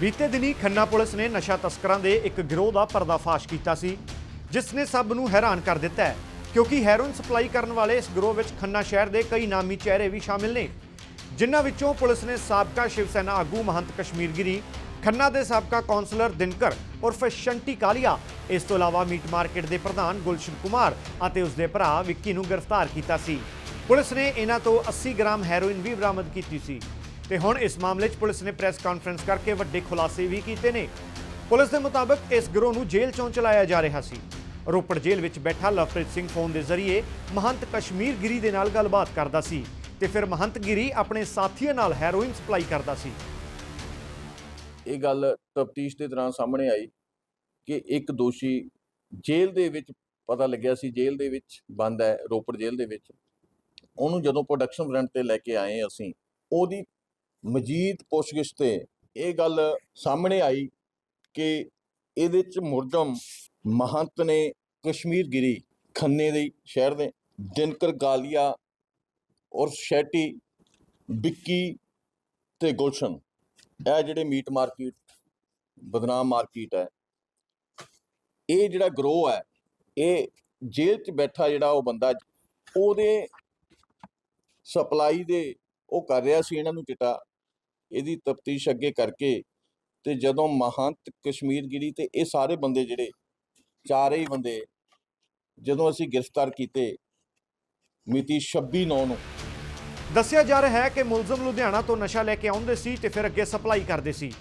ਬੀਤੇ ਦਿਨੀ ਖੰਨਾ ਪੁਲਿਸ ਨੇ ਨਸ਼ਾ ਤਸਕਰਾਂ ਦੇ ਇੱਕ ਗਿਰੋਹ ਦਾ ਪਰਦਾਫਾਸ਼ ਕੀਤਾ ਸੀ, ਜਿਸ ਨੇ ਸਭ ਨੂੰ ਹੈਰਾਨ ਕਰ ਦਿੱਤਾ ਹੈ, ਕਿਉਂਕਿ ਹੈਰੋਇਨ ਸਪਲਾਈ ਕਰਨ ਵਾਲੇ ਇਸ ਗਿਰੋਹ ਵਿੱਚ ਖੰਨਾ ਸ਼ਹਿਰ ਦੇ ਕਈ ਨਾਮੀ ਚਿਹਰੇ ਵੀ ਸ਼ਾਮਿਲ ਨੇ। ਜਿਨ੍ਹਾਂ ਵਿੱਚੋਂ ਪੁਲਿਸ ਨੇ ਸਾਬਕਾ ਸ਼ਿਵ ਸੈਨਾ ਆਗੂ ਮਹੰਤ ਕਸ਼ਮੀਰਗਿਰੀ, ਖੰਨਾ ਦੇ ਸਾਬਕਾ ਕੌਂਸਲਰ ਦਿਨਕਰ ਉਰਫ ਸ਼ੰਟੀ ਕਾਲੀਆ, ਇਸ ਤੋਂ ਇਲਾਵਾ ਮੀਟ ਮਾਰਕੀਟ ਦੇ ਪ੍ਰਧਾਨ ਗੁਲਸ਼ਨ ਕੁਮਾਰ ਅਤੇ ਉਸ ਦੇ ਭਰਾ ਵਿੱਕੀ ਨੂੰ ਗ੍ਰਿਫਤਾਰ ਕੀਤਾ ਸੀ। ਪੁਲਿਸ ਨੇ ਇਹਨਾਂ ਤੋਂ 80 ਗ੍ਰਾਮ ਹੈਰੋਇਨ ਵੀ ਬਰਾਮਦ ਕੀਤੀ ਸੀ। ਤੇ ਹੁਣ ਇਸ ਮਾਮਲੇ 'ਚ ਪੁਲਿਸ ਨੇ ਪ੍ਰੈਸ ਕਾਨਫਰੰਸ ਕਰਕੇ ਵੱਡੇ ਖੁਲਾਸੇ ਵੀ ਕੀਤੇ ਨੇ। ਪੁਲਿਸ ਦੇ ਮੁਤਾਬਕ ਇਸ ਗਿਰੋਹ ਨੂੰ ਜੇਲ੍ਹ 'ਚੋਂ ਚਲਾਇਆ ਜਾ ਰਿਹਾ ਸੀ। ਰੋਪੜ ਜੇਲ੍ਹ ਵਿੱਚ ਬੈਠਾ ਲਵਪ੍ਰੀਤ ਸਿੰਘ ਫੋਨ ਦੇ ਜ਼ਰੀਏ ਮਹੰਤ ਕਸ਼ਮੀਰ ਗਿਰੀ ਦੇ ਨਾਲ ਗੱਲਬਾਤ ਕਰਦਾ ਸੀ ਤੇ ਫਿਰ ਮਹੰਤ ਗਿਰੀ ਆਪਣੇ ਸਾਥੀਆਂ ਨਾਲ ਹੈਰੋਇਨ ਸਪਲਾਈ ਕਰਦਾ ਸੀ। ਇਹ ਗੱਲ ਤਫਤੀਸ਼ ਦੇ ਦੌਰਾਨ ਸਾਹਮਣੇ ਆਈ ਕਿ ਇੱਕ ਦੋਸ਼ੀ ਜੇਲ੍ਹ ਦੇ ਵਿੱਚ ਪਤਾ ਲੱਗਿਆ ਸੀ, ਜੇਲ੍ਹ ਦੇ ਵਿੱਚ ਬੰਦ ਹੈ, ਰੋਪੜ ਜੇਲ੍ਹ ਦੇ ਵਿੱਚ। ਉਹਨੂੰ ਜਦੋਂ ਪ੍ਰੋਡਕਸ਼ਨ ਫਰੰਟ ਤੇ ਲੈ ਕੇ ਆਏ ਅਸੀਂ, ਉਹਦੀ ਮਜੀਦ ਪੁੱਛਗਿੱਛ ਤੇ ਇਹ ਗੱਲ ਸਾਹਮਣੇ ਆਈ ਕਿ ਇਹਦੇ ਚ ਮੁਰਜਮ ਮਹੰਤ ਨੇ ਕਸ਼ਮੀਰ ਗਿਰੀ ਖੰਨੇ ਦੇ ਸ਼ਹਿਰ ਦੇ, ਦਿਨਕਰ ਗਾਲੀਆ ਔਰ ਸ਼ੈਟੀ, ਵਿੱਕੀ ਤੇ ਗੁਲਸ਼ਨ। ਇਹ ਜਿਹੜੇ ਮੀਟ ਮਾਰਕੀਟ, ਬਦਨਾਮ ਮਾਰਕੀਟ ਹੈ। ਇਹ ਜਿਹੜਾ ਗਰੋਹ ਹੈ, ਇਹ ਜੇਲ੍ਹ 'ਚ ਬੈਠਾ ਜਿਹੜਾ ਉਹ ਬੰਦਾ, ਉਹਦੇ ਸਪਲਾਈ ਦੇ ਉਹ ਕਰ ਰਿਹਾ ਸੀ, ਇਹਨਾਂ ਨੂੰ ਚਿੱਟਾ। ਇਹਦੀ ਤਫਤੀਸ਼ ਅੱਗੇ ਕਰਕੇ ਤੇ ਜਦੋਂ ਮਹੰਤ ਕਸ਼ਮੀਰਗਿਰੀ ਤੇ ਇਹ ਸਾਰੇ ਬੰਦੇ ਜਿਹੜੇ ਚਾਰੇ ਹੀ ਬੰਦੇ ਜਦੋਂ ਅਸੀਂ ਗ੍ਰਿਫਤਾਰ ਕੀਤੇ ਮਿਤੀ 26 9 ਨੂੰ। ਦੱਸਿਆ ਜਾ ਰਿਹਾ ਹੈ ਕਿ ਮੁਲਜ਼ਮ ਲੁਧਿਆਣਾ ਤੋਂ ਨਸ਼ਾ ਲੈ ਕੇ ਆਉਂਦੇ ਸੀ ਤੇ ਫਿਰ ਅੱਗੇ ਸਪਲਾਈ ਕਰਦੇ ਸੀ।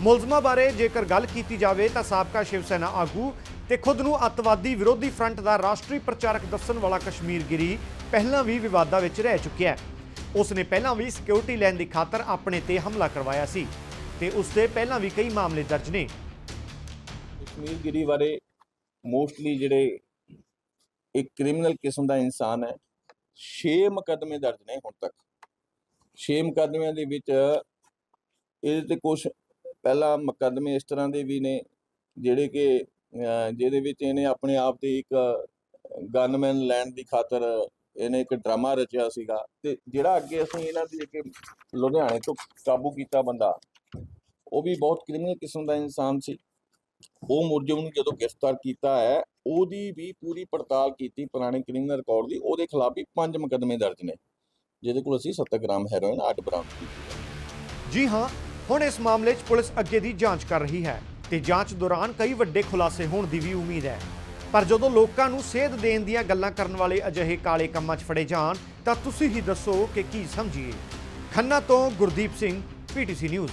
ਮੁਲਜ਼ਮਾਂ ਬਾਰੇ ਜੇਕਰ ਗੱਲ ਕੀਤੀ ਜਾਵੇ ਤਾਂ ਸਾਬਕਾ ਸ਼ਿਵ ਸੈਨਾ ਆਗੂ ਤੇ ਖੁਦ ਨੂੰ ਅੱਤਵਾਦੀ ਵਿਰੋਧੀ ਫਰੰਟ ਦਾ ਰਾਸ਼ਟਰੀ ਪ੍ਰਚਾਰਕ ਦੱਸਣ ਵਾਲਾ ਕਸ਼ਮੀਰ ਗਿਰੀ ਪਹਿਲਾਂ ਵੀ ਵਿਵਾਦਾਂ ਵਿੱਚ ਰਹਿ ਚੁੱਕਿਆ ਹੈ। ਉਸ ਨੇ ਪਹਿਲਾਂ ਵੀ ਸਿਕਿਉਰਿਟੀ ਲੈਣ ਦੀ ਖਾਤਰ ਆਪਣੇ ਤੇ ਹਮਲਾ ਕਰਵਾਇਆ ਸੀ ਤੇ ਉਸ ਦੇ ਪਹਿਲਾਂ ਵੀ ਕਈ ਮਾਮਲੇ ਦਰਜ ਨੇ। ਕਸ਼ਮੀਰਗਿਰੀ ਬਾਰੇ ਮੋਸਟਲੀ ਜਿਹੜੇ ਇੱਕ ਕ੍ਰਿਮੀਨਲ ਕਿਸਮ ਦਾ ਇਨਸਾਨ ਹੈ 6 ਮੁਕੱਦਮੇ ਦਰਜ ਨੇ ਹੁਣ ਤੱਕ। 6 ਮੁਕੱਦਮਿਆਂ ਦੇ ਵਿੱਚ ਇਹਦੇ ਤੇ ਕੁਝ ਪਹਿਲਾ ਮੁਕੱਦਮੇ ਇਸ ਤਰ੍ਹਾਂ ਦੇ ਵੀ ਨੇ, ਜਿਹੜੇ ਕਿ ਜਿਹਦੇ ਵਿੱਚ ਇਹਨੇ ਆਪਣੇ ਆਪ ਤੇ ਇੱਕ ਗਨਮੈਨ ਲੈਣ ਦੀ ਖਾਤਰ ਇਹਨੇ ਇੱਕ ਡਰਾਮਾ ਰਚਿਆ ਸੀਗਾ ਤੇ ਜਿਹੜਾ ਅੱਗੇ ਅਸੀਂ ਇਹਨਾਂ ਦੀ ਇੱਕ ਲੁਧਿਆਣੇ ਤੋਂ ਕਾਬੂ ਕੀਤਾ ਬੰਦਾ, ਉਹ ਵੀ ਬਹੁਤ ਕ੍ਰਿਮੀਨਲ ਕਿਸਮ ਦਾ ਇਨਸਾਨ ਸੀ। ਉਹ ਮੁਰਜਮ ਨੂੰ ਜਦੋਂ ਗ੍ਰਿਫਤਾਰ ਕੀਤਾ ਹੈ, ਉਹਦੀ ਵੀ ਪੂਰੀ ਪੜਤਾਲ ਕੀਤੀ ਪੁਰਾਣੇ ਕ੍ਰਿਮੀਨਲ ਰਿਕਾਰਡ ਦੀ, ਉਹਦੇ ਖਿਲਾਫ ਵੀ ਪੰਜ ਮੁਕੱਦਮੇ ਦਰਜ ਨੇ, ਜਿਹਦੇ ਕੋਲ ਅਸੀਂ 70 ਗ੍ਰਾਮ ਹੈਰੋਇਨ ਅੱਡ ਬਰਾਮਦ ਕੀਤੀ ਜੀ ਹਾਂ, ਹੁਣ ਇਸ ਮਾਮਲੇ 'ਚ ਪੁਲਿਸ ਅੱਗੇ ਦੀ ਜਾਂਚ ਕਰ ਰਹੀ ਹੈ ਤੇ ਜਾਂਚ ਦੌਰਾਨ ਕਈ ਵੱਡੇ ਖੁਲਾਸੇ ਹੋਣ ਦੀ ਵੀ ਉਮੀਦ ਹੈ। ਪਰ ਜਦੋਂ ਲੋਕਾਂ ਨੂੰ ਸੇਧ ਦੇਣ ਦੀਆਂ ਗੱਲਾਂ ਕਰਨ ਵਾਲੇ ਅਜਿਹੇ ਕਾਲੇ ਕੰਮਾਂ 'ਚ ਫੜੇ ਜਾਣ, ਤਾਂ ਤੁਸੀਂ ਹੀ ਦੱਸੋ ਕਿ ਕੀ ਸਮਝੀਏ। ਖੰਨਾ ਤੋਂ ਗੁਰਦੀਪ ਸਿੰਘ, ਪੀਟੀਸੀ ਨਿਊਜ਼।